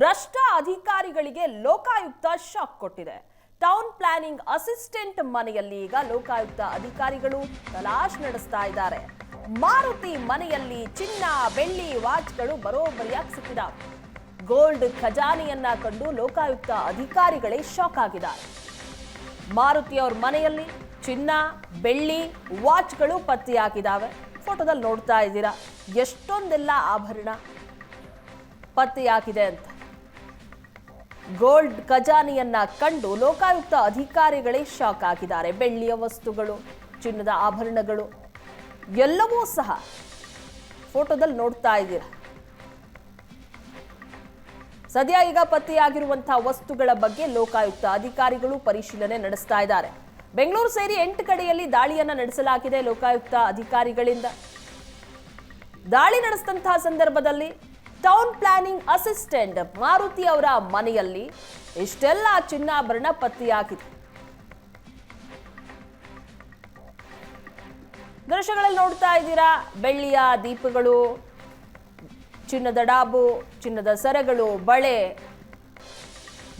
ಭ್ರಷ್ಟ ಅಧಿಕಾರಿಗಳಿಗೆ ಲೋಕಾಯುಕ್ತ ಶಾಕ್ ಕೊಟ್ಟಿದೆ. ಟೌನ್ ಪ್ಲಾನಿಂಗ್ ಅಸಿಸ್ಟೆಂಟ್ ಮನೆಯಲ್ಲಿ ಈಗ ಲೋಕಾಯುಕ್ತ ಅಧಿಕಾರಿಗಳು ತಲಾಶ್ ನಡೆಸ್ತಾ ಇದ್ದಾರೆ. ಮಾರುತಿ ಮನೆಯಲ್ಲಿ ಚಿನ್ನ, ಬೆಳ್ಳಿ, ವಾಚ್ಗಳು ಬರೋಬ್ಬರಿಯಾಗಿ ಸಿಕ್ಕಿದಾವೆ. ಗೋಲ್ಡ್ ಖಜಾನೆಯನ್ನ ಕಂಡು ಲೋಕಾಯುಕ್ತ ಅಧಿಕಾರಿಗಳೇ ಶಾಕ್ ಆಗಿದ್ದಾರೆ. ಮಾರುತಿ ಅವ್ರ ಮನೆಯಲ್ಲಿ ಚಿನ್ನ, ಬೆಳ್ಳಿ, ವಾಚ್ಗಳು ಪತ್ತೆಯಾಗಿದ್ದಾವೆ ಫೋಟೋದಲ್ಲಿ ನೋಡ್ತಾ ಇದ್ದೀರಾ? ಎಷ್ಟೊಂದೆಲ್ಲ ಆಭರಣ ಪತ್ತೆಯಾಗಿದೆ ಅಂತ. ಗೋಲ್ಡ್ ಖಜಾನೆಯನ್ನ ಕಂಡು ಲೋಕಾಯುಕ್ತ ಅಧಿಕಾರಿಗಳೇ ಶಾಕ್ ಆಗಿದ್ದಾರೆ. ಬೆಳ್ಳಿಯ ವಸ್ತುಗಳು, ಚಿನ್ನದ ಆಭರಣಗಳು, ಎಲ್ಲವೂ ಸಹ ಫೋಟೋದಲ್ಲಿ ನೋಡ್ತಾ ಇದ್ದೀರ? ಸದ್ಯ ಈಗ ಪತ್ತೆಯಾಗಿರುವಂತಹ ವಸ್ತುಗಳ ಬಗ್ಗೆ ಲೋಕಾಯುಕ್ತ ಅಧಿಕಾರಿಗಳು ಪರಿಶೀಲನೆ ನಡೆಸ್ತಾ ಇದ್ದಾರೆ. ಬೆಂಗಳೂರು ಸೇರಿ ಎಂಟು ಕಡೆಯಲ್ಲಿ ದಾಳಿಯನ್ನ ನಡೆಸಲಾಗಿದೆ ಲೋಕಾಯುಕ್ತ ಅಧಿಕಾರಿಗಳಿಂದ. ದಾಳಿ ನಡೆಸಿದಂತಹ ಸಂದರ್ಭದಲ್ಲಿ ಟೌನ್ ಪ್ಲಾನಿಂಗ್ ಅಸಿಸ್ಟೆಂಟ್ ಮಾರುತಿ ಅವರ ಮನೆಯಲ್ಲಿ ಇಷ್ಟೆಲ್ಲ ಚಿನ್ನಾಭರಣ ಪತ್ತೆಯಾಗಿದೆ. ದೃಶ್ಯಗಳಲ್ಲಿ ನೋಡ್ತಾ ಇದ್ದೀರಾ, ಬೆಳ್ಳಿಯ ದೀಪಗಳು, ಚಿನ್ನದ ಡಾಬು, ಚಿನ್ನದ ಸರಗಳು, ಬಳೆ,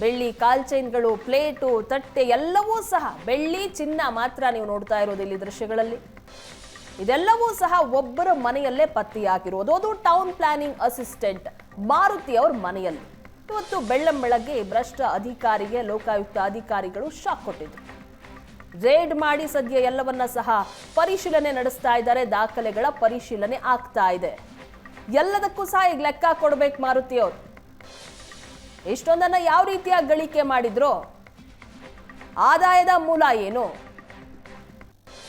ಬೆಳ್ಳಿ ಕಾಲ್ ಚೈನ್ಗಳು, ಪ್ಲೇಟು, ತಟ್ಟೆ ಎಲ್ಲವೂ ಸಹ ಬೆಳ್ಳಿ ಚಿನ್ನ ಮಾತ್ರ ನೀವು ನೋಡ್ತಾ ಇರೋದು ಇಲ್ಲಿ ದೃಶ್ಯಗಳಲ್ಲಿ. ಇದೆಲ್ಲವೂ ಸಹ ಒಬ್ಬರ ಮನೆಯಲ್ಲೇ ಪತ್ತೆಯಾಗಿರೋದು. ಅದು ಟೌನ್ ಪ್ಲಾನಿಂಗ್ ಅಸಿಸ್ಟೆಂಟ್ ಮಾರುತಿ ಅವ್ರ ಮನೆಯಲ್ಲಿ. ಇವತ್ತು ಬೆಳ್ಳಂ ಬೆಳಗ್ಗೆ ಭ್ರಷ್ಟ ಅಧಿಕಾರಿಗೆ, ಲೋಕಾಯುಕ್ತ ಅಧಿಕಾರಿಗಳು ಶಾಕ್ ಕೊಟ್ಟಿದ್ರು. ರೇಡ್ ಮಾಡಿ ಸದ್ಯ ಎಲ್ಲವನ್ನ ಸಹ ಪರಿಶೀಲನೆ ನಡೆಸ್ತಾ ಇದ್ದಾರೆ. ದಾಖಲೆಗಳ ಪರಿಶೀಲನೆ ಆಗ್ತಾ ಇದೆ. ಎಲ್ಲದಕ್ಕೂ ಸಹ ಈಗ ಲೆಕ್ಕ ಕೊಡ್ಬೇಕು ಮಾರುತಿ ಅವರು. ಇಷ್ಟೊಂದನ್ನ ಯಾವ ರೀತಿಯ ಗಳಿಕೆ ಮಾಡಿದ್ರು? ಆದಾಯದ ಮೂಲ ಏನು?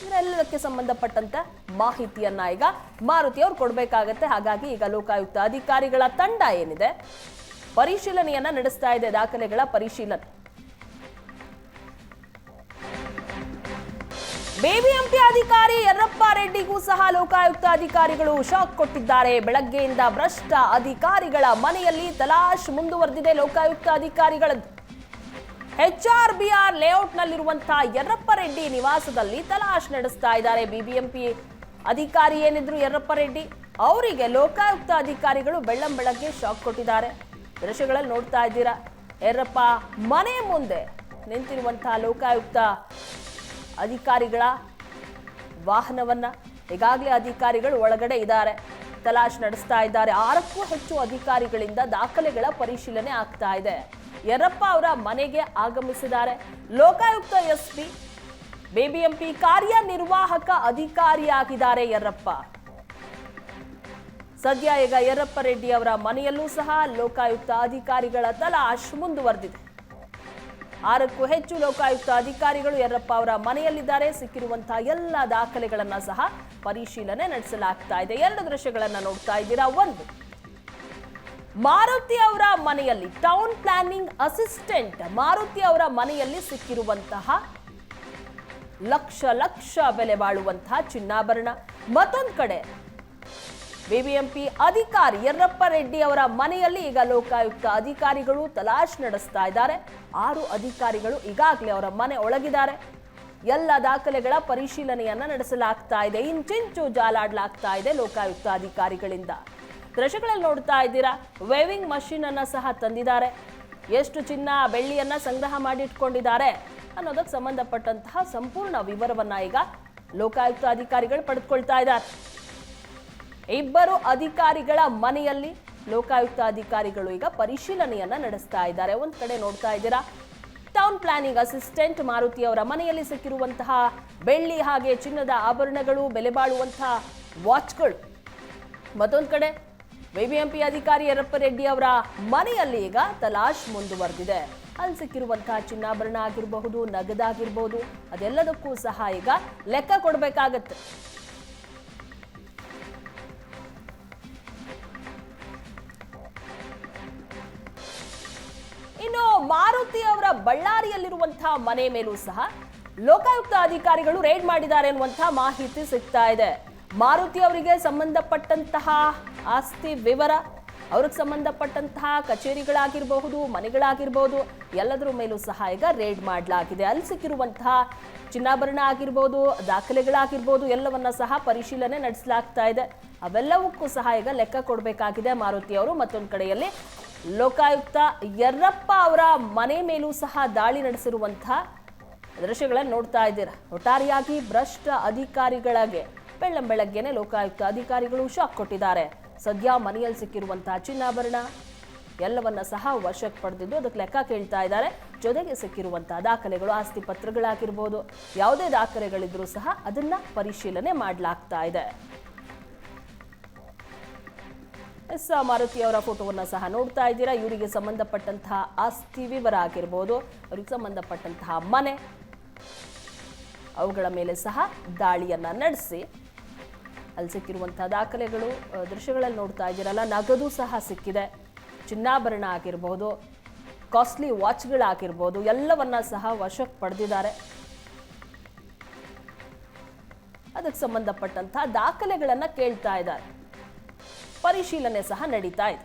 ಇದೆಲ್ಲದಕ್ಕೆ ಸಂಬಂಧಪಟ್ಟಂತ ಮಾಹಿತಿಯನ್ನ ಈಗ ಮಾರುತಿ ಅವ್ರು ಕೊಡ್ಬೇಕಾಗತ್ತೆ. ಹಾಗಾಗಿ ಈಗ ಲೋಕಾಯುಕ್ತ ಅಧಿಕಾರಿಗಳ ತಂಡ ಏನಿದೆ, ಪರಿಶೀಲನೆಯನ್ನ ನಡೆಸ್ತಾ ಇದೆ, ದಾಖಲೆಗಳ ಪರಿಶೀಲನೆ. ಬಿಬಿಎಂಪಿ ಅಧಿಕಾರಿ ಯರ್ರಪ್ಪ ರೆಡ್ಡಿಗೂ ಸಹ ಲೋಕಾಯುಕ್ತ ಅಧಿಕಾರಿಗಳು ಶಾಕ್ ಕೊಟ್ಟಿದ್ದಾರೆ. ಬೆಳಗ್ಗೆಯಿಂದ ಭ್ರಷ್ಟ ಅಧಿಕಾರಿಗಳ ಮನೆಯಲ್ಲಿ ತಲಾಶ್ ಮುಂದುವರೆದಿದೆ ಲೋಕಾಯುಕ್ತ ಅಧಿಕಾರಿಗಳದ್ದು ಎಚ್ಆರ್ಬಿಆರ್ ಲೇಔಟ್ನಲ್ಲಿರುವಂತಹ ಯರ್ರಪ್ಪ ರೆಡ್ಡಿ ನಿವಾಸದಲ್ಲಿ ತಲಾಶ್ ನಡೆಸ್ತಾ ಇದ್ದಾರೆ. ಬಿಬಿಎಂಪಿ ಅಧಿಕಾರಿ ಏನಿದ್ರು ಯರ್ರಪ್ಪರೆಡ್ಡಿ ಅವರಿಗೆ ಲೋಕಾಯುಕ್ತ ಅಧಿಕಾರಿಗಳು ಬೆಳ್ಳಂ ಬೆಳಗ್ಗೆ ಶಾಕ್ ಕೊಟ್ಟಿದ್ದಾರೆ. ದೃಶ್ಯಗಳಲ್ಲಿ ನೋಡ್ತಾ ಇದ್ದೀರಾ ಯರ್ರಪ್ಪ ಮನೆ ಮುಂದೆ ನಿಂತಿರುವಂತಹ ಲೋಕಾಯುಕ್ತ ಅಧಿಕಾರಿಗಳ ವಾಹನವನ್ನ ಈಗಾಗಲೇ ಅಧಿಕಾರಿಗಳು ಒಳಗಡೆ ಇದ್ದಾರೆ. ತಲಾಶ್ ನಡೆಸ್ತಾ ಇದ್ದಾರೆ. ಆರಕ್ಕೂ ಹೆಚ್ಚು ಅಧಿಕಾರಿಗಳಿಂದ ದಾಖಲೆಗಳ ಪರಿಶೀಲನೆ ಆಗ್ತಾ ಇದೆ. ಯರಪ್ಪ ಅವರ ಮನೆಗೆ ಆಗಮಿಸಿದ್ದಾರೆ. ಲೋಕಾಯುಕ್ತ ಎಸ್ಪಿ, ಬಿಬಿಎಂಪಿ ಕಾರ್ಯನಿರ್ವಾಹಕ ಅಧಿಕಾರಿಯಾಗಿದ್ದಾರೆ ಯರಪ್ಪ ಸದ್ಯ ಈಗ ಯರಪ್ಪ ರೆಡ್ಡಿ ಅವರ ಮನೆಯಲ್ಲೂ ಸಹ ಲೋಕಾಯುಕ್ತ ಅಧಿಕಾರಿಗಳ ತಲಾಶ್ ಮುಂದುವರೆದಿದೆ. ಆರಕ್ಕೂ ಹೆಚ್ಚು ಲೋಕಾಯುಕ್ತ ಅಧಿಕಾರಿಗಳು ಯರಪ್ಪ ಅವರ ಮನೆಯಲ್ಲಿದ್ದಾರೆ. ಸಿಕ್ಕಿರುವಂತಹ ಎಲ್ಲ ದಾಖಲೆಗಳನ್ನ ಸಹ ಪರಿಶೀಲನೆ ನಡೆಸಲಾಗ್ತಾ ಇದೆ. ಎರಡು ದೃಶ್ಯಗಳನ್ನ ನೋಡ್ತಾ ಇದ್ದೀರಾ? ಒಂದು. ಮಾರುತಿ ಅವರ ಮನೆಯಲ್ಲಿ ಟೌನ್ ಪ್ಲಾನಿಂಗ್ ಅಸಿಸ್ಟೆಂಟ್ ಮಾರುತಿ ಅವರ ಮನೆಯಲ್ಲಿ ಸಿಕ್ಕಿರುವಂತಹ ಲಕ್ಷ ಲಕ್ಷ ಬೆಲೆ ಬಾಳುವಂತಹ ಚಿನ್ನಾಭರಣ. ಮತ್ತೊಂದು ಕಡೆ ಬಿಬಿಎಂಪಿ ಅಧಿಕಾರಿ ಯರ್ರಪ್ಪ ರೆಡ್ಡಿ ಅವರ ಮನೆಯಲ್ಲಿ ಈಗ ಲೋಕಾಯುಕ್ತ ಅಧಿಕಾರಿಗಳು ತಲಾಶ್ ನಡೆಸ್ತಾ ಇದ್ದಾರೆ. ಆರು ಅಧಿಕಾರಿಗಳು ಈಗಾಗಲೇ ಅವರ ಮನೆ ಒಳಗಿದ್ದಾರೆ. ಎಲ್ಲ ದಾಖಲೆಗಳ ಪರಿಶೀಲನೆಯನ್ನ ನಡೆಸಲಾಗ್ತಾ ಇದೆ. ಇಂಚಿಂಚು ಜಾಲಾಡ್ಲಾಗ್ತಾ ಇದೆ ಲೋಕಾಯುಕ್ತ ಅಧಿಕಾರಿಗಳಿಂದ. ದೃಶ್ಯಗಳಲ್ಲಿ ನೋಡ್ತಾ ಇದ್ದೀರಾ? ವೇವಿಂಗ್ ಮಷಿನ್ ಅನ್ನ ಸಹ ತಂದಿದ್ದಾರೆ. ಎಷ್ಟು ಚಿನ್ನ, ಬೆಳ್ಳಿಯನ್ನ ಸಂಗ್ರಹ ಮಾಡಿ ಇಟ್ಕೊಂಡಿದ್ದಾರೆ ಅನ್ನೋದಕ್ಕೆ ಸಂಬಂಧಪಟ್ಟಂತಹ ಸಂಪೂರ್ಣ ವಿವರವನ್ನ ಈಗ ಲೋಕಾಯುಕ್ತ ಅಧಿಕಾರಿಗಳು ಪಡೆದುಕೊಳ್ತಾ ಇದ್ದಾರೆ. ಇಬ್ಬರು ಅಧಿಕಾರಿಗಳ ಮನೆಯಲ್ಲಿ ಲೋಕಾಯುಕ್ತ ಅಧಿಕಾರಿಗಳು ಈಗ ಪರಿಶೀಲನೆಯನ್ನ ನಡೆಸ್ತಾ ಇದ್ದಾರೆ. ಒಂದ್ ಕಡೆ ನೋಡ್ತಾ ಇದ್ದೀರಾ? ಟೌನ್ ಪ್ಲಾನಿಂಗ್ ಅಸಿಸ್ಟೆಂಟ್ ಮಾರುತಿ ಅವರ ಮನೆಯಲ್ಲಿ ಸಿಕ್ಕಿರುವಂತಹ ಬೆಳ್ಳಿ ಹಾಗೆ ಚಿನ್ನದ ಆಭರಣಗಳು ಬೆಲೆ ಬಾಳುವಂತಹ ವಾಚ್ಗಳು ಮತ್ತೊಂದು ಕಡೆ ಬಿಬಿಎಂಪಿ ಅಧಿಕಾರಿ ಯರಪ್ಪ ರೆಡ್ಡಿ ಅವರ ಮನೆಯಲ್ಲಿ ಈಗ ತಲಾಶ್ ಮುಂದುವರೆದಿದೆ. ಅಲ್ಲಿ ಸಿಕ್ಕಿರುವಂತಹ ಚಿನ್ನಾಭರಣ ಆಗಿರಬಹುದು ನಗದಾಗಿರಬಹುದು ಅದೆಲ್ಲದಕ್ಕೂ ಸಹ ಈಗ ಲೆಕ್ಕ ಕೊಡಬೇಕಾಗತ್ತೆ. ಇನ್ನು ಮಾರುತಿ ಅವರ ಬಳ್ಳಾರಿಯಲ್ಲಿರುವಂತಹ ಮನೆ ಮೇಲೂ ಸಹ ಲೋಕಾಯುಕ್ತ ಅಧಿಕಾರಿಗಳು ರೇಡ್ ಮಾಡಿದ್ದಾರೆ ಅನ್ನುವಂತಹ ಮಾಹಿತಿ ಸಿಗ್ತಾ ಇದೆ. ಮಾರುತಿ ಅವರಿಗೆ ಸಂಬಂಧಪಟ್ಟಂತಹ ಆಸ್ತಿ ವಿವರ, ಅವ್ರಿಗೆ ಸಂಬಂಧಪಟ್ಟಂತಹ ಕಚೇರಿಗಳಾಗಿರಬಹುದು ಮನೆಗಳಾಗಿರ್ಬೋದು ಎಲ್ಲದರ ಮೇಲೂ ಸಹ ಈಗ ರೇಡ್ ಮಾಡಲಾಗಿದೆ. ಅಲ್ಲಿ ಸಿಕ್ಕಿರುವಂತಹ ಚಿನ್ನಾಭರಣ ಆಗಿರ್ಬೋದು, ದಾಖಲೆಗಳಾಗಿರ್ಬೋದು, ಎಲ್ಲವನ್ನ ಸಹ ಪರಿಶೀಲನೆ ನಡೆಸಲಾಗ್ತಾ ಇದೆ. ಅವೆಲ್ಲವಕ್ಕೂ ಸಹ ಈಗ ಲೆಕ್ಕ ಕೊಡಬೇಕಾಗಿದೆ ಮಾರುತಿ ಅವರು. ಮತ್ತೊಂದು ಕಡೆಯಲ್ಲಿ ಲೋಕಾಯುಕ್ತ ಯರ್ರಪ್ಪ ಅವರ ಮನೆ ಮೇಲೂ ಸಹ ದಾಳಿ ನಡೆಸಿರುವಂತಹ ದೃಶ್ಯಗಳನ್ನು ನೋಡ್ತಾ ಇದ್ದೀರಾ. ಒಟ್ಟಾರೆಯಾಗಿ ಭ್ರಷ್ಟ ಅಧಿಕಾರಿಗಳಿಗೆ ಬೆಳ್ಳಂ ಬೆಳಗ್ಗೆನೆ ಲೋಕಾಯುಕ್ತ ಅಧಿಕಾರಿಗಳು ಶಾಕ್ ಕೊಟ್ಟಿದ್ದಾರೆ. ಸದ್ಯ ಮನೆಯಲ್ಲಿ ಸಿಕ್ಕಿರುವಂತಹ ಚಿನ್ನಾಭರಣ ಎಲ್ಲವನ್ನ ಸಹ ವಶಕ್ಕೆ ಪಡೆದಿದ್ದು ಅದಕ್ಕೆ ಲೆಕ್ಕ ಕೇಳ್ತಾ ಇದ್ದಾರೆ. ಜೊತೆಗೆ ಸಿಕ್ಕಿರುವಂತಹ ದಾಖಲೆಗಳು, ಆಸ್ತಿ ಪತ್ರಗಳಾಗಿರ್ಬೋದು, ಯಾವುದೇ ದಾಖಲೆಗಳಿದ್ರೂ ಸಹ ಅದನ್ನ ಪರಿಶೀಲನೆ ಮಾಡಲಾಗ್ತಾ ಇದೆ. ಎಸ್ ಮಾರುತಿ ಅವರ ಫೋಟೋವನ್ನು ಸಹ ನೋಡ್ತಾ ಇದ್ದೀರಾ. ಇವರಿಗೆ ಸಂಬಂಧಪಟ್ಟಂತಹ ಆಸ್ತಿ ವಿವರ ಆಗಿರ್ಬೋದು, ಅವರಿಗೆ ಸಂಬಂಧಪಟ್ಟಂತಹ ಮನೆ, ಅವುಗಳ ಮೇಲೆ ಸಹ ದಾಳಿಯನ್ನ ನಡೆಸಿ ಅಲ್ಲಿ ಸಿಕ್ಕಿರುವಂತಹ ದಾಖಲೆಗಳು ದೃಶ್ಯಗಳಲ್ಲಿ ನೋಡ್ತಾ ಇದ್ದೀರಲ್ಲ, ನಗದು ಸಹ ಸಿಕ್ಕಿದೆ. ಚಿನ್ನಾಭರಣ ಆಗಿರ್ಬೋದು ಕಾಸ್ಟ್ಲಿ ವಾಚ್ಗಳಾಗಿರ್ಬೋದು ಎಲ್ಲವನ್ನ ಸಹ ವಶಕ್ಕೆ ಪಡೆದಿದ್ದಾರೆ. ಅದಕ್ಕೆ ಸಂಬಂಧಪಟ್ಟಂತಹ ದಾಖಲೆಗಳನ್ನ ಕೇಳ್ತಾ ಇದ್ದಾರೆ. ಪರಿಶೀಲನೆ ಸಹ ನಡೀತಾ ಇದು.